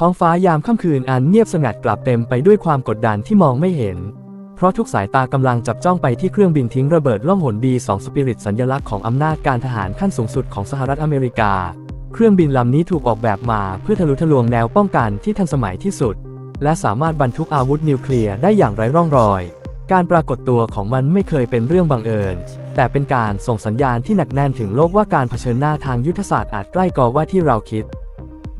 ท้องฟ้ายามค่ำคืนอันเงียบสงัดกลับเต็มไปด้วยความกดดันที่มองไม่เห็น เพราะทุกสายตากำลังจับจ้องไปที่เครื่องบินทิ้งระเบิดล่องหน B2 สปิริตสัญลักษณ์ของอำนาจการทหารขั้นสูงสุดของสหรัฐอเมริกา เครื่องบินลำนี้ถูกออกแบบมาเพื่อทะลุทะลวงแนวป้องกันที่ทันสมัยที่สุด และสามารถบรรทุกอาวุธนิวเคลียร์ได้อย่างไร้ร่องรอย การปรากฏตัวของมันไม่เคยเป็นเรื่องบังเอิญ แต่เป็นการส่งสัญญาณที่หนักแน่นถึงโลกว่าการเผชิญหน้าทางยุทธศาสตร์อาจใกล้กว่าที่เราคิด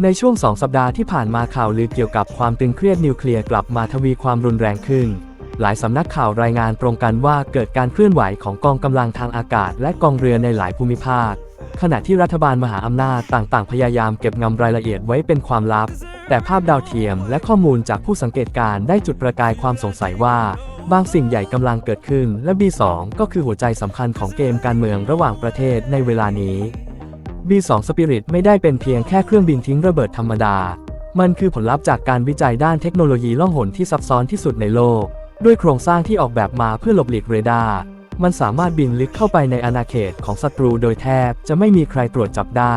ในช่วงสองสัปดาห์ที่ผ่านมาข่าวลือเกี่ยวกับความตึงเครียดนิวเคลียร์กลับมาทวีความรุนแรงขึ้น หลายสำนักข่าวรายงานตรงกันว่าเกิดการเคลื่อนไหวของกองกำลังทางอากาศและกองเรือในหลายภูมิภาค ขณะที่รัฐบาลมหาอำนาจต่างๆ พยายามเก็บงำรายละเอียดไว้เป็นความลับ แต่ภาพดาวเทียมและข้อมูลจากผู้สังเกตการณ์ได้จุดประกายความสงสัยว่า บางสิ่งใหญ่กำลังเกิดขึ้น และ B2 ก็คือหัวใจสำคัญของเกมการเมืองระหว่างประเทศในเวลานี้ B2 Spirit ไม่ได้เป็นเพียงแค่เครื่องบินทิ้งระเบิดธรรมดา มันคือผลลัพธ์จากการวิจัยด้านเทคโนโลยีล่องหนที่ซับซ้อนที่สุดในโลก ด้วยโครงสร้างที่ออกแบบมาเพื่อหลบหลีกเรดาร์ มันสามารถบินลึกเข้าไปในอาณาเขตของศัตรูโดยแทบจะไม่มีใครตรวจจับได้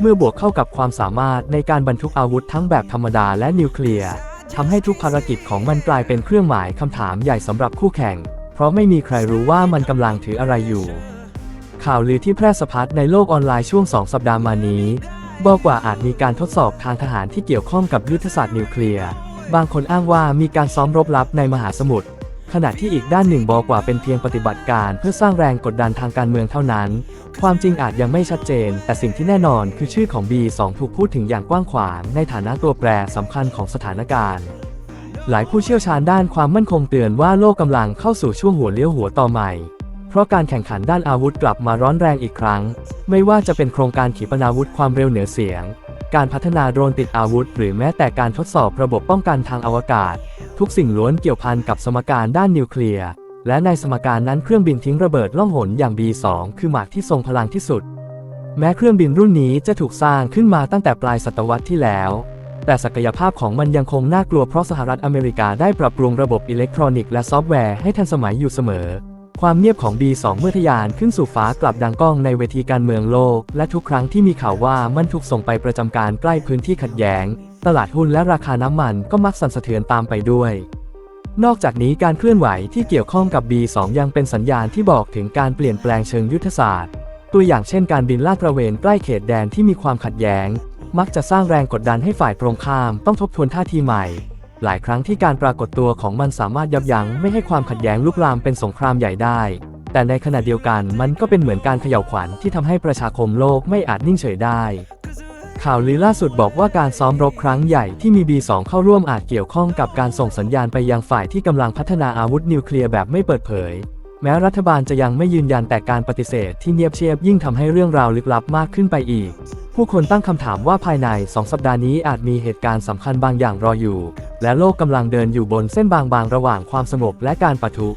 เมื่อบวกเข้ากับความสามารถในการบรรทุกอาวุธทั้งแบบธรรมดาและนิวเคลียร์ทำให้ทุกภารกิจของมันกลายเป็นเครื่องหมายคำถามใหญ่สำหรับคู่แข่ง เพราะไม่มีใครรู้ว่ามันกำลังถืออะไรอยู่ ข่าวลือที่แพร่สะพัดในโลกออนไลน์ช่วง 2 สัปดาห์มานี้ บอกว่าอาจมีการทดสอบทางทหารที่เกี่ยวข้องกับยุทธศาสตร์นิวเคลียร์ บางคนอ้างว่ามีการซ้อมรบลับในมหาสมุทร ขณะที่อีกด้านหนึ่งบอกว่าเป็นเพียงปฏิบัติการเพื่อสร้างแรงกดดันทางการเมืองเท่านั้น ความจริงอาจยังไม่ชัดเจน แต่สิ่งที่แน่นอนคือชื่อของ B2 ถูกพูดถึงอย่างกว้างขวางในฐานะตัวแปรสำคัญของสถานการณ์หลายผู้เชี่ยวชาญด้านความมั่นคงเตือนว่าโลกกำลังเข้าสู่ช่วงหัวเลี้ยวหัวต่อใหม่ เพราะการแข่งขันด้านอาวุธกลับมาร้อนแรงอีกครั้ง ไม่ว่าจะเป็นโครงการขีปนาวุธความเร็วเหนือเสียง การพัฒนาโดรนติดอาวุธ หรือแม้แต่การทดสอบระบบป้องกันทางอวกาศ ทุกสิ่งล้วนเกี่ยวพันกับสมการด้านนิวเคลียร์ และในสมการนั้นเครื่องบินทิ้งระเบิดล่องหนอย่าง B2 คือหมากที่ทรงพลังที่สุด แม้เครื่องบินรุ่นนี้จะถูกสร้างขึ้นมาตั้งแต่ปลายศตวรรษที่แล้วแต่ศักยภาพของมันยังคงน่ากลัวเพราะสหรัฐอเมริกาได้ปรับปรุงระบบอิเล็กทรอนิกส์และซอฟต์แวร์ให้ทันสมัยอยู่เสมอ ความเงียบของ B2 เมื่อทะยานขึ้นสู่ฟ้ากลับดังก้องในเวทีการเมืองโลก และทุกครั้งที่มีข่าวว่ามันถูกส่งไปประจำการใกล้พื้นที่ขัดแย้ง ตลาดหุ้นและราคาน้ำมันก็มักสั่นสะเทือนตามไปด้วย นอกจากนี้การเคลื่อนไหวที่เกี่ยวข้องกับ B2 ยังเป็นสัญญาณที่บอกถึงการเปลี่ยนแปลงเชิงยุทธศาสตร์ ตัวอย่างเช่นการบินลาดตระเวนใกล้เขตแดนที่มีความขัดแย้ง มักจะสร้างแรงกดดันให้ฝ่ายตรงข้ามต้องทบทวนท่าทีใหม่ หลายครั้งที่การปรากฏตัวของมันสามารถยับยั้งไม่ให้ความขัดแย้งลุกลามเป็นสงครามใหญ่ได้ แต่ในขณะเดียวกันมันก็เป็นเหมือนการเขย่าขวัญที่ทำให้ประชาคมโลกไม่อาจนิ่งเฉยได้ ข่าวลือล่าสุดบอกว่าการซ้อมรบครั้งใหญ่ที่มี B2 เข้าร่วมอาจเกี่ยวข้องกับการส่งสัญญาณไปยังฝ่ายที่กำลังพัฒนาอาวุธนิวเคลียร์แบบไม่เปิดเผย แม้รัฐบาลจะยังไม่ยืนยันแต่การปฏิเสธที่เงียบเชียบยิ่งทำให้เรื่องราวลึกลับมากขึ้นไปอีกผู้คนตั้งคำถามว่าภายใน 2 สัปดาห์นี้อาจมีเหตุการณ์สำคัญบางอย่างรออยู่ และโลกกำลังเดินอยู่บนเส้นบางๆระหว่างความสงบและการปะทุ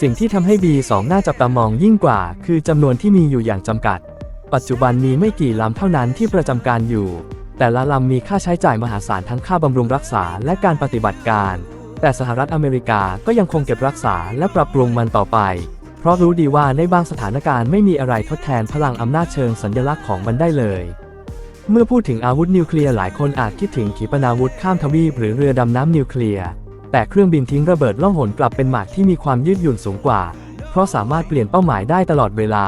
สิ่งที่ทำให้ B2 น่าจับตามองยิ่งกว่า คือจำนวนที่มีอยู่อย่างจำกัด ปัจจุบันมีไม่กี่ลำเท่านั้นที่ประจำการอยู่ แต่ละลำมีค่าใช้จ่ายมหาศาลทั้งค่าบำรุงรักษาและการปฏิบัติการ แต่สหรัฐอเมริกาก็ยังคงเก็บรักษาและปรับปรุงมันต่อไป เพราะรู้ดีว่าในบางสถานการณ์ไม่มีอะไรทดแทนพลังอำนาจเชิงสัญลักษณ์ของมันได้เลย เมื่อพูดถึงอาวุธนิวเคลียร์หลายคนอาจคิดถึงขีปนาวุธข้ามทวีปหรือเรือดำน้ำนิวเคลียร์ แต่เครื่องบินทิ้งระเบิดล่องหนกลับเป็นหมากที่มีความยืดหยุ่นสูงกว่า เพราะสามารถเปลี่ยนเป้าหมายได้ตลอดเวลา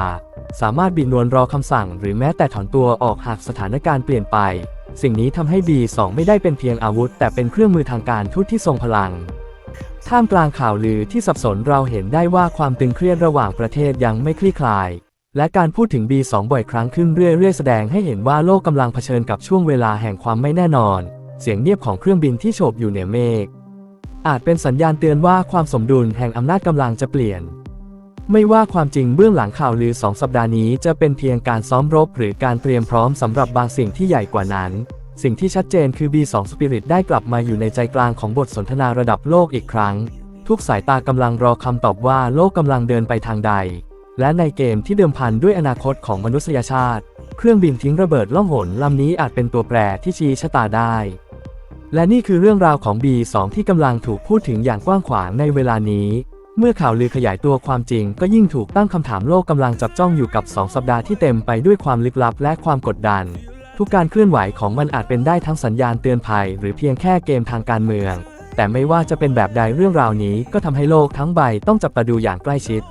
สามารถบินนวลรอคำสั่ง หรือแม้แต่ถอนตัวออกหากสถานการณ์เปลี่ยนไป สิ่งนี้ทำให้ B2 ไม่ได้เป็นเพียงอาวุธ แต่เป็นเครื่องมือทางการทูตที่ทรงพลัง ท่ามกลางข่าวลือที่สับสนเราเห็นได้ว่าความตึงเครียดระหว่างประเทศยังไม่คลี่คลาย และการพูดถึง B2 บ่อยครั้งขึ้นเรื่อยๆ แสดงให้เห็นว่าโลกกำลังเผชิญกับช่วงเวลาแห่งความไม่แน่นอน เสียงเงียบของเครื่องบินที่โฉบอยู่เหนือเมฆอาจเป็นสัญญาณเตือนว่าความสมดุลแห่งอำนาจกำลังจะเปลี่ยน ไม่ว่าความจริงเบื้องหลังข่าวลือสองสัปดาห์นี้จะเป็นเพียงการซ้อมรบ หรือการเตรียมพร้อมสำหรับบางสิ่งที่ใหญ่กว่านั้น สิ่งที่ชัดเจนคือ B2 Spirit ได้กลับมาอยู่ในใจกลางของบทสนทนาระดับโลกอีกครั้ง ทุกสายตากำลังรอคำตอบว่าโลกกำลังเดินไปทางใด และในเกมที่เดิมพันด้วยอนาคตของมนุษยชาติ เครื่องบินทิ้งระเบิดล่องหนลำนี้อาจเป็นตัวแปรที่ชี้ชะตาได้ และนี่คือเรื่องราวของ B2 ที่กำลังถูกพูดถึงอย่างกว้างขวางในเวลานี้ เมื่อข่าวลือขยายตัวความจริงก็ยิ่งถูกตั้งคำถามโลกกำลังจับจ้องอยู่กับ 2 สัปดาห์ที่เต็มไปด้วยความลึกลับและความกดดัน ทุกการเคลื่อนไหวของมันอาจเป็นได้ทั้งสัญญาณเตือนภัย หรือเพียงแค่เกมทางการเมือง แต่ไม่ว่าจะเป็นแบบใดเรื่องราวนี้ก็ทำให้โลกทั้งใบต้องจับตาดูอย่างใกล้ชิด